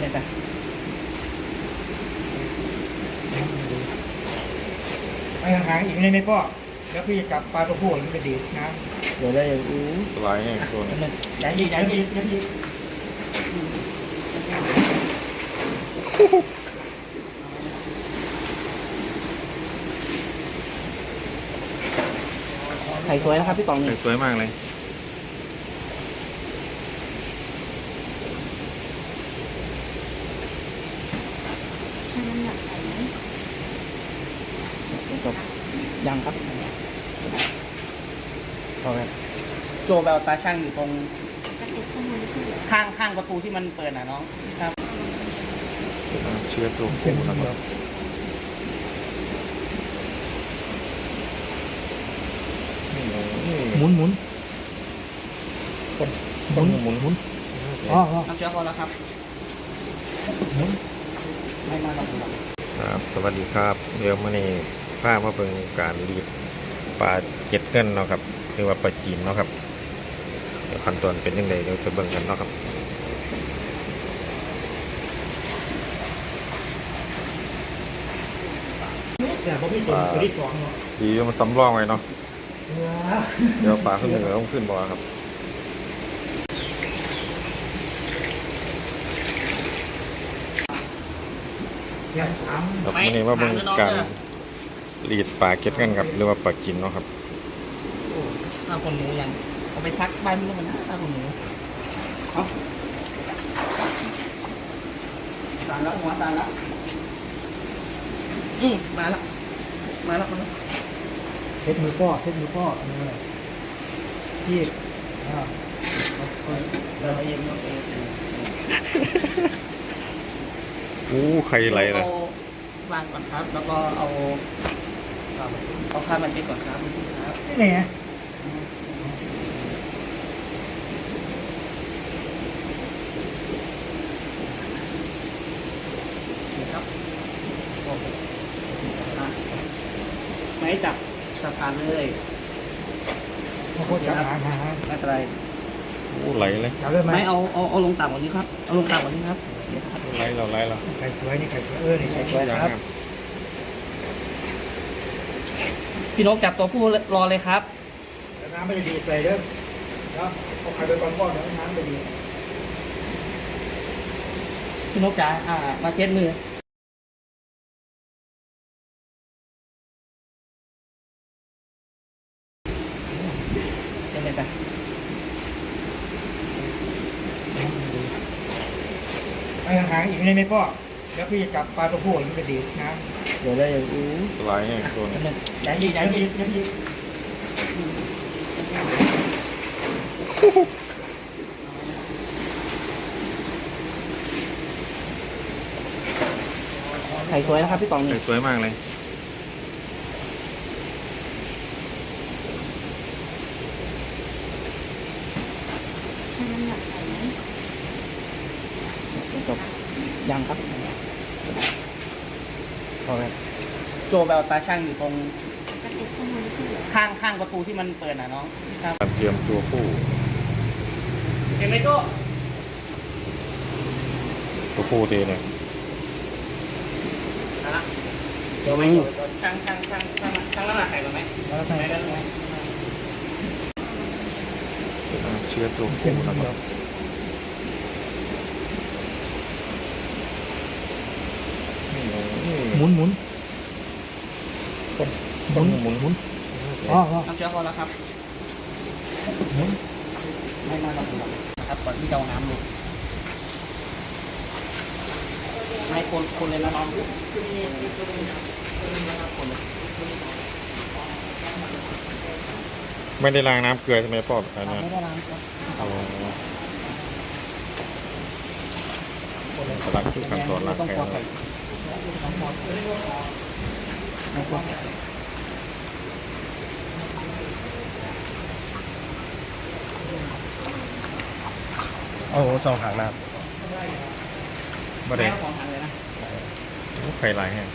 เลยจ้ะไปห่างๆอีกนิดนึงพ่อแล้วพี่จะจับปลาตัวผู้มันจะดีดน้เดี๋ยวได้อย่างอู้สบายแห้งตัวนี้ยันำยียันยียันยีไข่สวยนะครับพี่กองนี่สวยมากเลย จบยังครับพอแล้วโจแววตาช่างอยู่ตรงข้างข้างประตูที่มันเปิดน่ะน้องครับเชื้อตัวเป็นผู้คครัรับบหมุนหมุนหมุนหมุนหมุนอ๋ออ๋อน้ำเชื้อพอแล้วครับหมุนไม่มาเราหรอกครับ สวัสดีครับ เดี๋ยวมาใน ภาพว่าเป็นการรีดปลาเก็ดเงินเนาะครับหรือว่าปลาจีนเนาะครับเดี๋ยวขั้นตอนเป็นยังไงเดี๋ยวไปเบิ่งกันเนาะครับแต่ผมมีตัวที่สองเนาะดีมันสำรองไว้เนาะเดี๋ยวปลาขึ้นเหนือต้องขึ้นบ่อครับอย่าถามครับวันนี้ว่าเป็นการ รีดปลาเก็ดเงินครับหรือว่าปลาจีนเนาะครับข้าวคนหมูยังเอาไปซักบ้านลูกมันนะข้าวคนหมูเอาสารแล้วหัวสารแล้วอืมมาแล้วมาแล้วมาแล้วเช็ดมือพ่อเช็ดมือพ่อนี่แหละที่อ่าเราเองเราเองอู้ไข่ไหลเลยเอาวางก่อนครับ แล้วก็เอา เอาเอาข้าวมันไปก่อนครับครับนี่ไงนี่ครับโอเคอะไม่จับสะพานเลยโอ้โหจับหางหางหางไม่เป็นไรอู้ไหลเลยจับได้ไหมไม่เอาเอาเอาลงต่ำกว่านี้ครับ เอาลงต่ำกว่านี้ครับเดี๋ยวครับไหลเราไหลเราไข่สวยนี่ไข่สวยเออนี่ไข่สวยอย่างครับ งาม พี่นกจับตัวผู้รอเลยครับแล้วน้ำไม่ได้ดีดใส่เด้อครับเอาไข่ไปก่อนพ่อเดี๋ยวน้ำไม่ดีดพี่นกจ๋าอ่า มาเช็ดมือเช็ดเลยจ้ะไปห่างๆอีกนิดนึงพ่อแล้วพี่จะจับปลาตัวผู้มันจะดีดน้เดี๋ยวได้อย่างอู้สบายแห้งตัวนี้ยันำยียันยียันยีไข่สวยนะครับพี่กองนี่สวยมากเลยจบยังครับ พอแล้วโจแววตาช่างอยู่ตรงข้างข้างประตูที่มันเปิดน่ะน้องครับเตรียมตัวผู้เห็นไหมโจตัวผู้ทีเนี่ยเดี๋ยวไหมช่างช่างช่างช่างช่างน้ำหนักไข่ก่อนไหมแล้วไหนไข่ได้ไหมเชื้อตัวเป็ผู้นนะครับ มุนหมุนหมุนหมุนหมุนอ๋ออ๋อน้ำเชื้อพอแล้วครับหมุนไม่มาเราหรอกนะครับก่อนที่จะเอาน้ำลงให้คนคนเลยนะน้องคนเลยไม่ได้ล้างน้ำเกลือใช่ไหมพ่ออันนี้ไม่ได้ล้างครับอ๋อหลักคือขั้นตอนล้างต้องแกกลัวไข่งไม่กลัว โอ้โหสองหางน้ไม่ได้แม่ของทางเลยนะไข่ลายแห้ง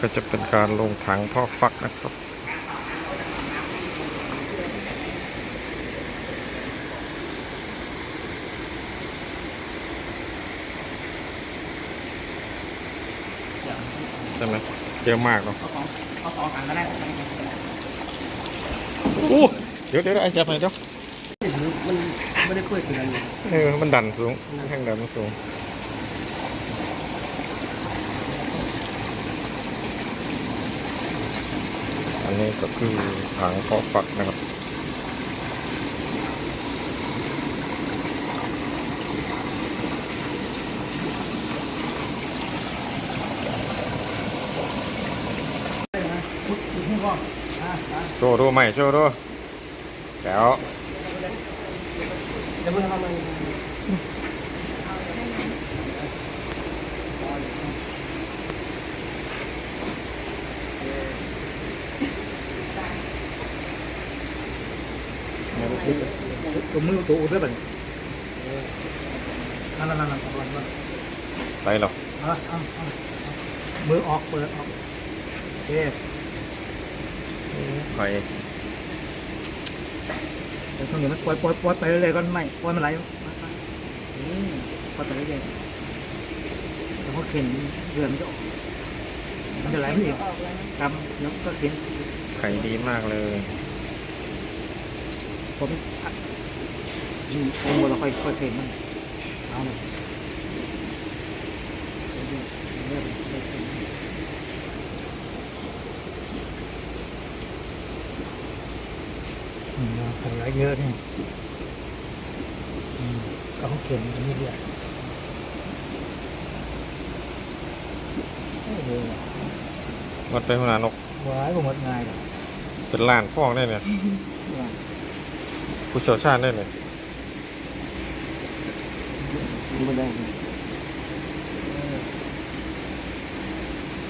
ก็จะเป็นการลงถังพ่อฟักนะครับใช่ไหมเยอะมากเนาะเอาสองเอาสองถังก็ได้อู้เดี๋ยวเดี๋ยวไอ้จับหน่อยเดี๋ยวมันไม่ได้เปิดกันเลยเออมันดันสูงแห้งดันมันสูง อันนี้ก็คือถังพ่อฟักนะครับโชว์ดูไหม่โชว์ดูแล้วจะเพิ่งทำมัน ตัวมือตัวอุดด้วยแบบนั่นนั่นนั่นนั่นนั่นนั่นไปหรอเอาเอาเอามือออกเปิดออกโอเคไปเดี๋ยวตรงนี้มันปล่อยปล่อยปล่อยไปเรื่อยๆก่อนไม่ปล่อยมันไหลมามาอืมปล่อยไปเรื่อยๆแล้วพอเข็นเรือมันจะออกมันจะไหลไม่อีกกำแล้วก็เข็นไข่ดีมากเลย ผมอัดอืมผมเราค่อยค่อยเข็นมันเอาเลยเรื่อยๆเรื่อยๆเรื่อยๆเข็นมันอืมเอาไหลเยอะนี่อืมก็เขาเข็นมันนี่เรื่อยโอ้โหวัดไปหัวหน้านกว้ายผมหมดง่ายเลยเป็นล้านฟองได้เนี่ย ผู้เชี่ยวชาญได้เลยไม่ได้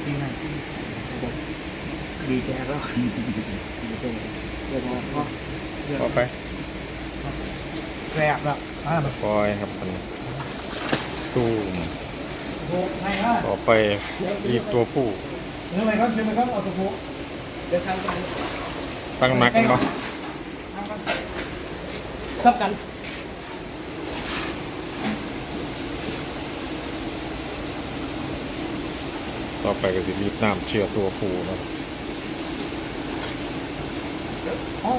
ดีไหมดีแจแล้วดีแจเรียวพอเรียกต่อไปแกรบแล้วอ่าปล่อยครับมันตู้ต่อไปรีบตัวผู้เนื้อไหมครับเนื้อไหมครับเอาตัวโบกเดี๋ยวทำกันตั้งนักเนาะ ทับกันต่อไปก็สิรีบน้ำเชื่อตัวผู้เนาะโอ้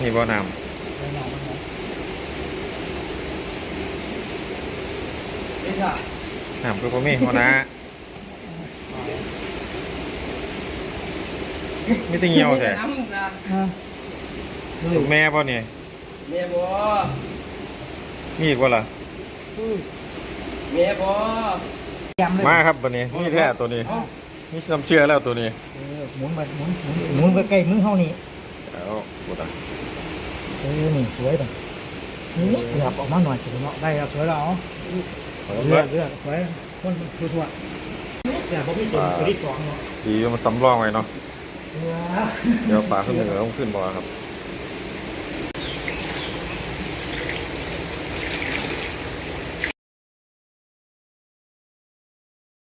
นี่บ่ น้เอ้ยค่ะำน้ำคือพ่อมีหัวหน้าไม่ต้องเหี่ยวใช่น้ำนะลูกแม่ป่ะเนี่ยเมียบอมีอีกว่าล่ะเมียบอยำเลยมาครับตัวนี้นี่แท้ตัวนี้นี่น้ำเชื่อแล้วตัวนี้เออหมุนไปหมุนหมุนหมุนไปใกล้มือเท่านี้แล้วกูตาเออนี่สวยไปนี่เหลือบออกมาหน่อยสิเนาะได้ครับสวยแล้ว เอาเอาเลืเบิอดดเลือดสวยคนคือทั่วแต่พอพี่ตัวตัวที่สองเนาะดีมันสำรองไว้เนาะเออเดี๋ยวปลาขึ้นเหนือต้องขึ้นบ่ครับเ